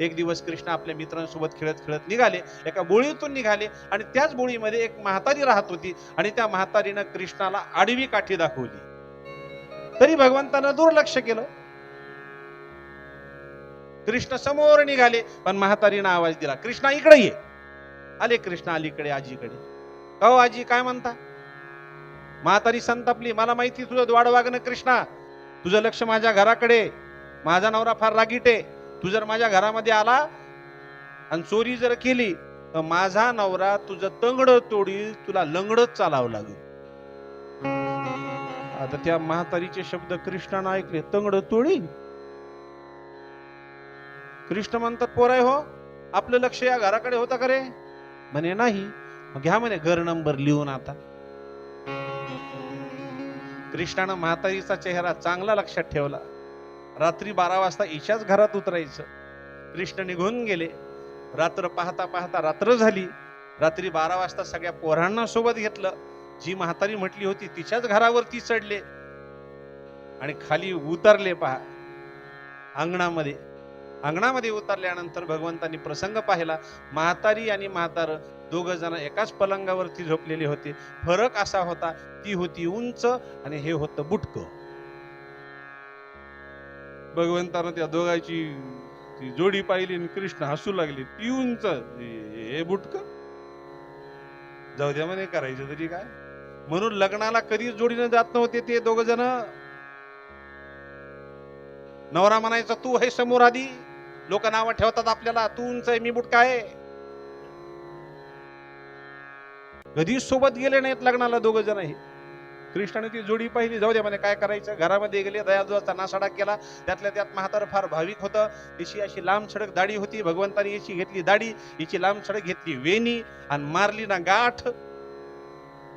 एक दिवस कृष्ण आपल्या मित्रांसोबत खेळत खेळत निघाले. एका बोळीतून निघाले आणि त्याच बोळीमध्ये एक म्हातारी राहत होती आणि त्या म्हातारीनं कृष्णाला आडवी काठी दाखवली. तरी भगवंतानं दुर्लक्ष केलं. कृष्ण समोर निघाले पण म्हातारीनं आवाज दिला कृष्णा इकडे ये. आले कृष्ण अलीकडे आजीकडे. अहो आजी काय म्हणता? म्हातारी संतापली. मला माहिती तुझं द्वाड वागणं कृष्णा. तुझं लक्ष माझ्या घराकडे. माझा नवरा फार रागीट आहे. तू जर माझ्या घरामध्ये आला आणि चोरी जर केली तर माझा नवरा तुझं तंगड तोडील तुला लंगडच चालावं लागेल. आता त्या म्हातारीचे शब्द कृष्णानं ऐकले तंगड तोडील. कृष्ण म्हणतात पोराय हो आपलं लक्ष या घराकडे होता का रे? म्हणे नाही. मग घ्या म्हणे घर नंबर लिहून आता. कृष्णानं म्हातारीचा चेहरा चांगला लक्षात ठेवला. रात्री बारा वाजता ईशाच घरात उतरायचं. कृष्ण निघून गेले. रात्र पाहता पाहता रात्र झाली. रात्री बारा वाजता सगळ्या पोरांना सोबत घेतलं. जी म्हातारी म्हटली होती तिच्याच घरावरती चढले. आणि खाली उतरले पहा. अंगणामध्ये. अंगणामध्ये उतरल्यानंतर भगवंतांनी प्रसंग पाहिला. म्हातारी आणि म्हातार दोघ जण एकाच पलंगावरती झोपलेले होते. फरक असा होता ती होती उंच आणि हे होतं बुटकं. भगवंतानं त्या दोघांची ती जोडी पाहिली आणि कृष्ण हसू लागले. ती उंच हे हे बुटक. जाऊ द्या म्हणे करायचं तरी काय? म्हणून लग्नाला कधीच जोडीनं जात नव्हते ते दोघ जण. नवरा म्हणायचा तू हे समोर आधी लोक नाव ठेवतात आपल्याला. तू उंच आहे मी बुटका आहे. कधीच सोबत गेले नाहीत लग्नाला दोघ जण हे. कृष्णाने ती जोडी पाहिली. जाऊ द्या म्हणे काय करायचं? घरामध्ये गेले दयादुवाचा नासाडा केला. त्यातल्या त्यात म्हातार फार भाविक होतं. तिची अशी लांब छडक दाढी होती. भगवंताने याची घेतली दाढी हिची लांब छडक घेतली वेणी आणि मारली ना गाठ.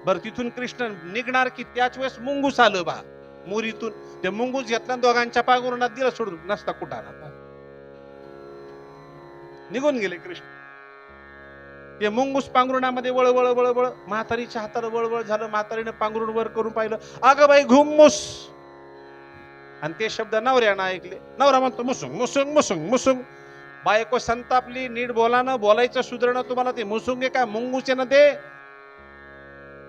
बर तिथून कृष्ण निघणार की त्याच वेळेस मुंगूस आलं बा मोरीतून. ते मुंगूस घेतला दोघांच्या पागुरणात दिलं सोडून. नसता कुठाना निघून गेले कृष्ण. ते मुंगूस पांघरुणामध्ये वळ वळ वळ वळ म्हातारीच्या हाताला वळवळ झालं म्हातारीनं पांघरुण वर करून पाहिलं. अगं बाई घुममुस आणि ते शब्द नवऱ्यानं ऐकले. नवरा म्हणतो मुसुंग मुसुंग मुसुंग मुसुंग बायको संतापली नीट बोलानं बोलायचं सुधारणं तुम्हाला ते मुसुंग आहे काय मुंगूस ना ते?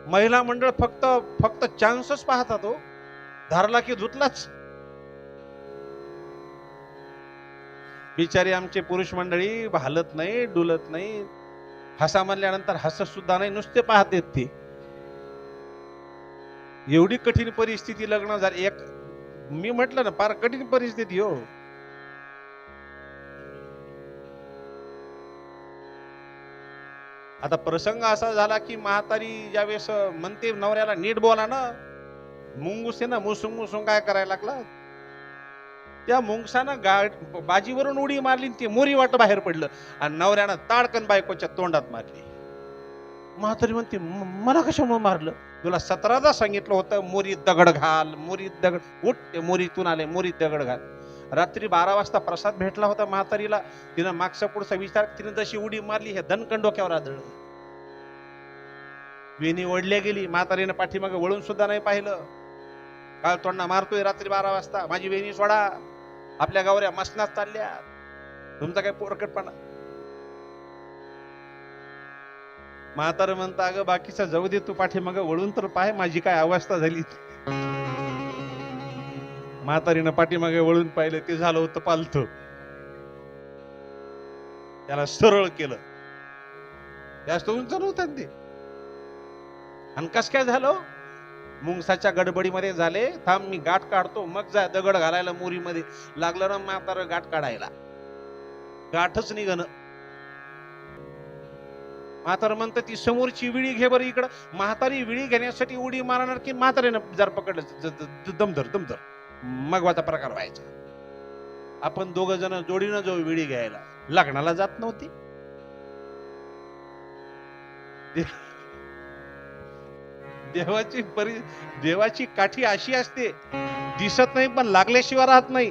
महिला मंडळ फक्त फक्त चान्सच पाहतात हो. धरला की धुतलाच. बिचारी आमचे पुरुष मंडळी भालत नाही डुलत नाही. हसा म्हणल्यानंतर हसत सुद्धा नाही नुसते पाहतेत ते. एवढी कठीण परिस्थिती लग्न झाली. एक मी म्हटलं ना फार कठीण परिस्थिती हो. आता प्रसंग असा झाला की म्हातारी ज्यावेळेस म्हणते नवऱ्याला नीट बोला ना. मुंगूस आहे ना मुसुंग मुसुंग काय करायला लागला? त्या मुंगसानं गाड बाजीवरून उडी मारली आणि ते मोरी वाट बाहेर पडलं. आणि नवऱ्यानं ताडकन बायकोच्या तोंडात मारली. म्हातारी म्हणते "म- मला कशामुळे मारलं? तुला सतरादा सांगितलं होतं मोरीत दगड घाल मोरीत दगड उठ ते मोरीतून आले मोरीत दगड घाल. रात्री बारा वाजता प्रसाद भेटला होता म्हातारीला. तिनं मागचा पुढचा विचार तिनं जशी उडी मारली हे दणकण डोक्यावर आदळलं. वेणी ओढल्या गेली. म्हातारीनं पाठीमागे वळून सुद्धा नाही पाहिलं. काल तोंडा मारतोय रात्री बारा वाजता. माझी वेणी सोडा. आपल्या गावऱ्या मसनात चालल्या. तुमचा काय पोरकटपणा? म्हातार म्हणता अगं बाकीचा जाऊ दे तू पाठीमागं वळून तर पाय माझी काय अवस्था झाली? म्हातारीनं पाठीमागे वळून पाहिलं ते झालं होतं पालथ. त्याला सरळ केलं. जास्त उंच नव्हतं ते. आणि कस काय झालं? मुंगसाच्या गडबडीमध्ये झाले. थांब मी गाठ काढतो. मग जा दगड घालायला मोरीमध्ये. लागलं ना म्हातार गाठ काढायला. गाठच निघण म्हातार म्हणतं ती समोरची विळी घे बरं इकडं. म्हातारी विळी घेण्यासाठी उडी मारणार की म्हातारेनं जर पकडलं दमधर दमधर मगवाचा प्रकार व्हायचा. आपण दोघ जण जोडीनं जो विळी घ्यायला. लग्नाला जात नव्हती. देवाची परि देवाची काठी अशी असते दिसत नाही पण लागल्याशिवाय राहत नाही.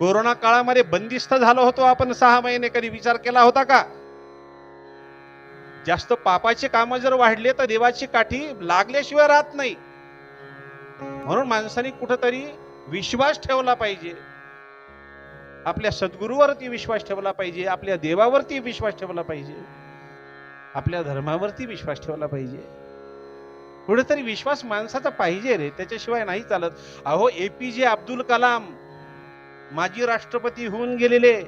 कोरोना काळामध्ये बंदिस्त झालो होतो आपण सहा महिने कधी विचार केला होता का? जास्त पापाचे काम जर वाढले तर देवाची काठी लागल्याशिवाय राहत नाही. म्हणून माणसाने कुठंतरी विश्वास ठेवला पाहिजे. आपल्या सद्गुरूवरती विश्वास ठेवला पाहिजे आपल्या देवावरती विश्वास ठेवला पाहिजे आपल्या धर्मावरती विश्वास ठेवला पाहिजे. कुठेतरी विश्वास माणसाचा पाहिजे रे त्याच्याशिवाय नाही चालत. अहो ए पी जे अब्दुल कलाम माजी राष्ट्रपती होऊन गेलेले.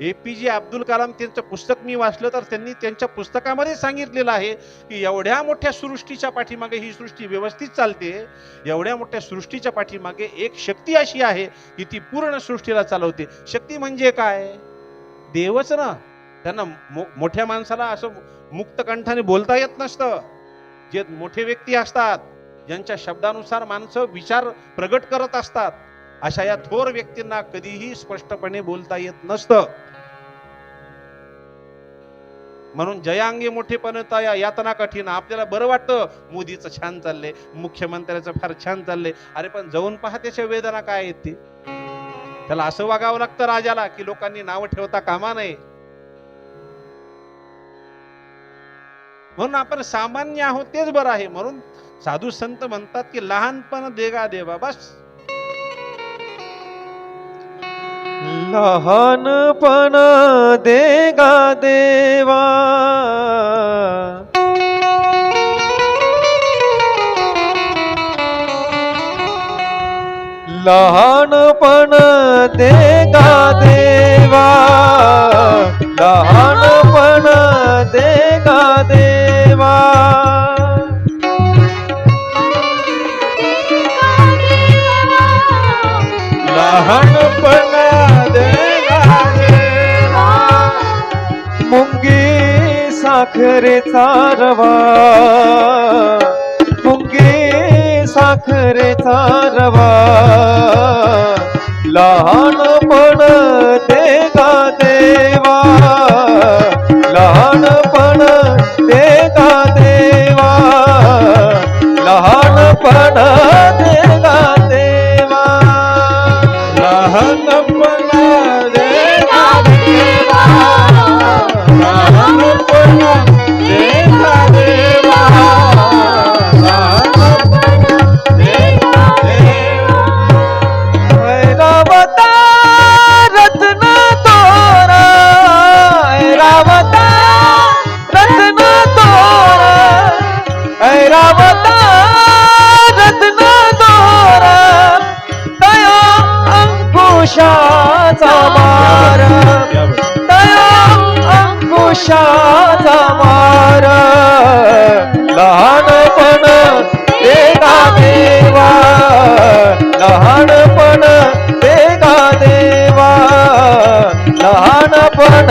ए पी जे अब्दुल कलाम त्यांचं पुस्तक मी वाचलं तर त्यांनी त्यांच्या पुस्तकामध्ये सांगितलेलं आहे की एवढ्या मोठ्या सृष्टीच्या पाठीमागे ही सृष्टी व्यवस्थित चालते. एवढ्या मोठ्या सृष्टीच्या पाठीमागे एक शक्ती अशी आहे की ती पूर्ण सृष्टीला चालवते. शक्ती म्हणजे काय? देवच ना. त्यांना मो- मोठ्या माणसाला असं मुक्त कंठाने बोलता येत नसतं. जे मोठे व्यक्ती असतात ज्यांच्या शब्दानुसार माणसं विचार प्रगट करत असतात अशा या थोर व्यक्तींना कधीही स्पष्टपणे बोलता येत नसतं. म्हणून जयांगी मोठेपण या यातना कठीण. आपल्याला बरं वाटतं मोदीचं छान चाललंय मुख्यमंत्र्याचं फार छान चाललंय. अरे पण जाऊन पहा त्याच्या वेदना काय आहेत ते. त्याला असं वागावं लागतं राजाला की लोकांनी नावं ठेवता कामा नये. म्हणून आपण सामान्य आहोत तेच बरं आहे. म्हणून साधू संत म्हणतात की लहानपण देगा देवा बस. लहानपण देगा देवा. लहानपण देगा देवा. लहानपण देगा देवा. मुंगी साखरेचा रवा मुंगी साखरेचा रवा लहानपण देगा अंकुशाचा मार दया अंकुशाचा मार लहानपण देगा देवा. लहानपण देगा देवा. लहानपण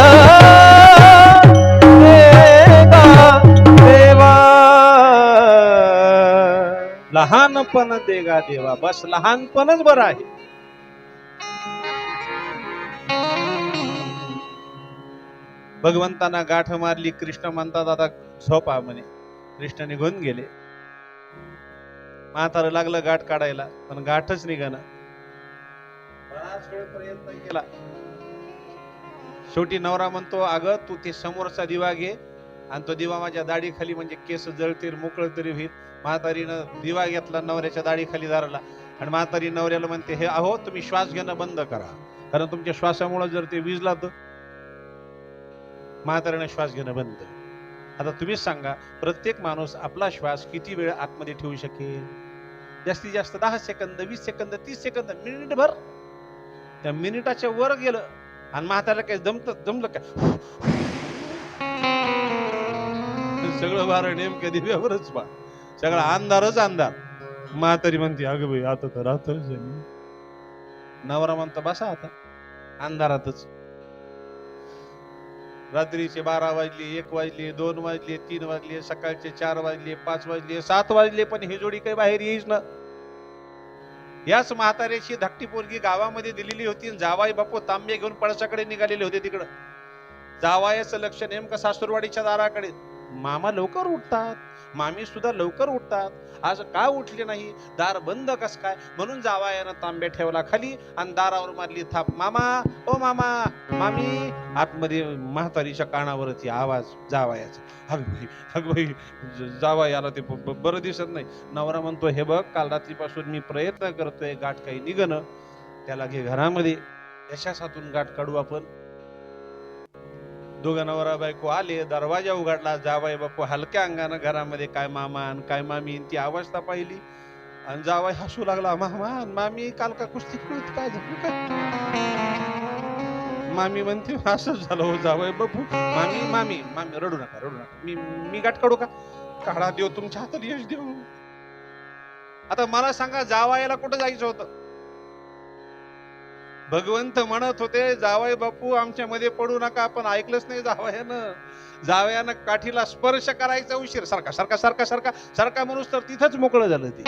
देगा देवा. लहानपण देगा देवा. बस लहानपणच बरं आहे. भगवंतांना गाठ मारली कृष्ण म्हणतात आता झोपा म्हणे. कृष्ण निघून गेले. म्हातारं लागलं गाठ काढायला पण गाठच निघाना. बराच वेळ प्रयत्न केला शेवटी नवरा म्हणतो अगं तू ते समोरचा दिवा घे आणि तो दिवा माझ्या दाढीखाली म्हणजे केस जळतील मोकळ तरी होईल. म्हातारीनं दिवा घेतला नवऱ्याच्या दाढीखाली दारला आणि म्हातारी नवऱ्याला म्हणते हे अहो तुम्ही श्वास घेणं बंद करा. कारण तुमच्या श्वासामुळे जर ते विजला तर म्हातारीने श्वास घेणं बंद. आता तुम्हीच सांगा प्रत्येक माणूस आपला श्वास किती वेळ आतमध्ये ठेवू शकेल? जास्तीत जास्त दहा सेकंद वीस सेकंद तीस सेकंद मिनिटभर. त्या मिनिटाच्या वर गेलं आणि म्हाताऱ्याला काय जमत जमलं का सगळं वारं नेमकं दिव्यावरच पा सगळा अंधारच अंधार. म्हातारी म्हणते अगं बाई आता तर रात्रच नवरा म्हणतो बसा आता. अंधारातच. रात्रीचे बारा वाजले एक वाजले दोन वाजले तीन वाजले सकाळचे चार वाजले पाच वाजले सात वाजले पण हे जोडी काही बाहेर येईच ना. याच म्हाताऱ्याची धाकटी पोरगी गावामध्ये दिलेली होती जावाई बापू तांबे घेऊन पळसाकडे निघालेले होते तिकडं. जावायाचं लक्ष नेमकं सासूरवाडीच्या दाराकडे. मामा लवकर उठतात. मामी सुद्धा लवकर उठतात. आज का उठले नाही? दार बंद कस काय? म्हणून जावा यानं तांब्या ठेवला खाली आणि दारावर मारली थाप. मामा ओ मामा मामी आतमध्ये म्हातारीच्या कानावरती आवाज जावायाचा हग भाई हग भाई जावा याला ते बरं दिसत नाही. नवरा म्हणतो हे बघ काल रात्रीपासून मी प्रयत्न करतोय गाठ काही निघणं. त्याला घे घरामध्ये. यशासातून गाठ काढू आपण. दोघं नवरा बायको आले दरवाजा उघडला जावाई बापू हलक्या अंगानं घरामध्ये काय मामा काय मामी? आणि ती अवस्था पाहिली. आणि जावाय हसू लागला मामा आणि मामी काल का कुस्ती खेळत काय झालं काय मामी म्हणते असंच झालं हो जावाई बापू. मामी मामी मामी रडू नका रडू नका. मी मी गाठ काढू का? काढा देव तुमच्या हातात यश देऊ. आता मला सांगा जावायला कुठं जायचं होतं? भगवंत म्हणत होते जावय बापू आमच्या मध्ये पडू नका आपण ऐकलंच नाही जावयानं. जावयानं काठीला स्पर्श करायचा उशीर. सारखा सारखा सारखा सारखा सारखा माणूस तर तिथंच मोकळं झालं ते.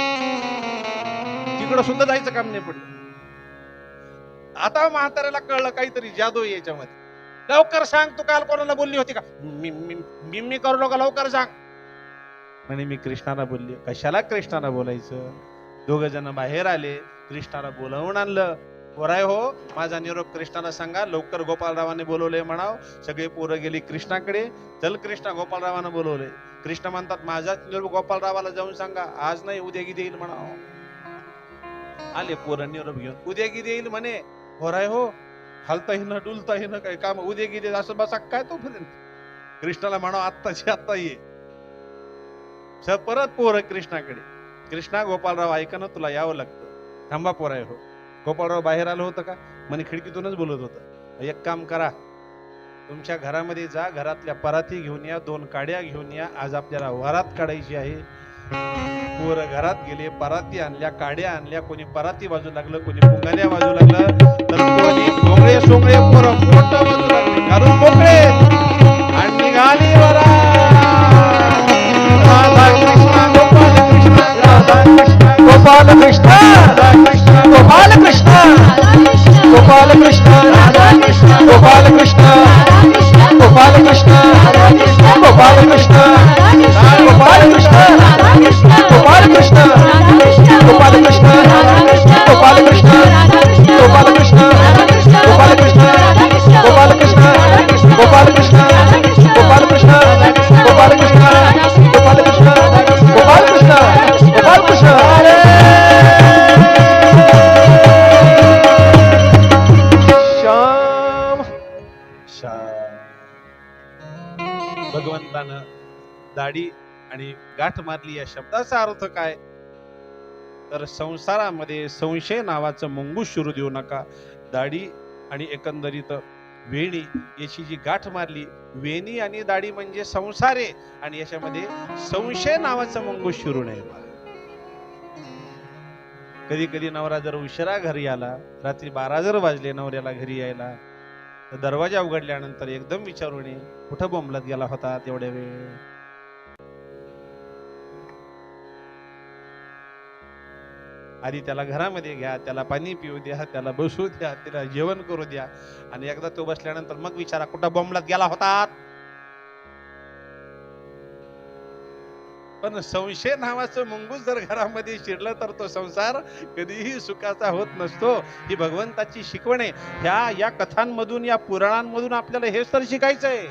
तिकडं सुद्धा जायचं काम नाही पडलं. आता म्हाताऱ्याला कळलं काहीतरी जादू याच्यामध्ये. लवकर सांग तू काल कोणाला बोलली होती का? मी मी मी करू नका लवकर सांग. म्हणे मी कृष्णाला बोलली. कशाला कृष्णाला बोलायचं? दोघ जण बाहेर आले कृष्णाला बोलावून आणलं. पोराय हो. माझा निरोप कृष्णाला सांगा. लवकर गोपालरावाने बोलवले म्हणाव. सगळे पोरं गेली कृष्णाकडे. चल कृष्णा गोपालरावानं बोलवले. कृष्ण म्हणतात माझाच निरोप गोपालरावाला जाऊन सांगा. आज नाही उद्या गीत येईल म्हणाव. आले पोरं निरोप घेऊन. उद्या गीत येईल म्हणे. पोराय हो. हलताही न डुलताही न काय काम उद्या गीत दे असं बसा काय तो कृष्णाला म्हणाव आत्ताची आत्ता ये. परत पोरं कृष्णाकडे. कृष्णा गोपालराव ऐका ना तुला यावं लागतं. थांबा पोराय हो. गोपाळराव बाहेर आलं होतं का? म्हणे खिडकीतूनच बोलत होतं. एक काम करा तुमच्या घरामध्ये जा घरातल्या पराती घेऊन या दोन काड्या घेऊन या आज आपल्याला वरात काढायची आहे. पोरं घरात गेले पराती आणल्या काड्या आणल्या कोणी पराती बाजू लागलं कोणी पुंगाल्या बाजू लागलं तर कोणी भोंगळे सोंगळे पोरं मोठं बाजू लागले. घरून मोकळे आणि निघाली वरात. कृष्ण गोपाल कृष्ण गोपाल कृष्ण. राधा कृष्ण गोपाल कृष्ण गोपाल कृष्ण गोपाल कृष्ण गोपाल कृष्ण गोपाल कृष्ण गोपाल दाढी आणि गाठ मारली या शब्दाचा अर्थ काय? तर संसारामध्ये संशय नावाचं मुंगूस सुरू देऊ नका. दाढी आणि एकंदरीत वेणी याची जी गाठ मारली वेणी आणि दाढी म्हणजे संसार आहे आणि याच्यामध्ये संशय नावाचं मुंगूस सुरू नये कधी कधी नवरा जर उशिरा घरी आला रात्री बारा जर वाजले नवऱ्याला घरी यायला तर दरवाजा उघडल्यानंतर एकदम विचारून कुठं बोंबलत गेला होता तेवढ्या वेळ? आधी त्याला घरामध्ये घ्या त्याला पाणी पिऊ द्या त्याला बसू द्या त्याला जेवण करू द्या. आणि एकदा तो बसल्यानंतर मग विचारा कुठं बोंबलात गेला होता पण संशय नावाचं मुंगूस जर घरामध्ये शिरलं तर तो संसार कधीही सुखाचा होत नसतो. ही भगवंताची शिकवण आहे. ह्या या कथांमधून या पुराणांमधून आपल्याला हेच तर शिकायचं आहे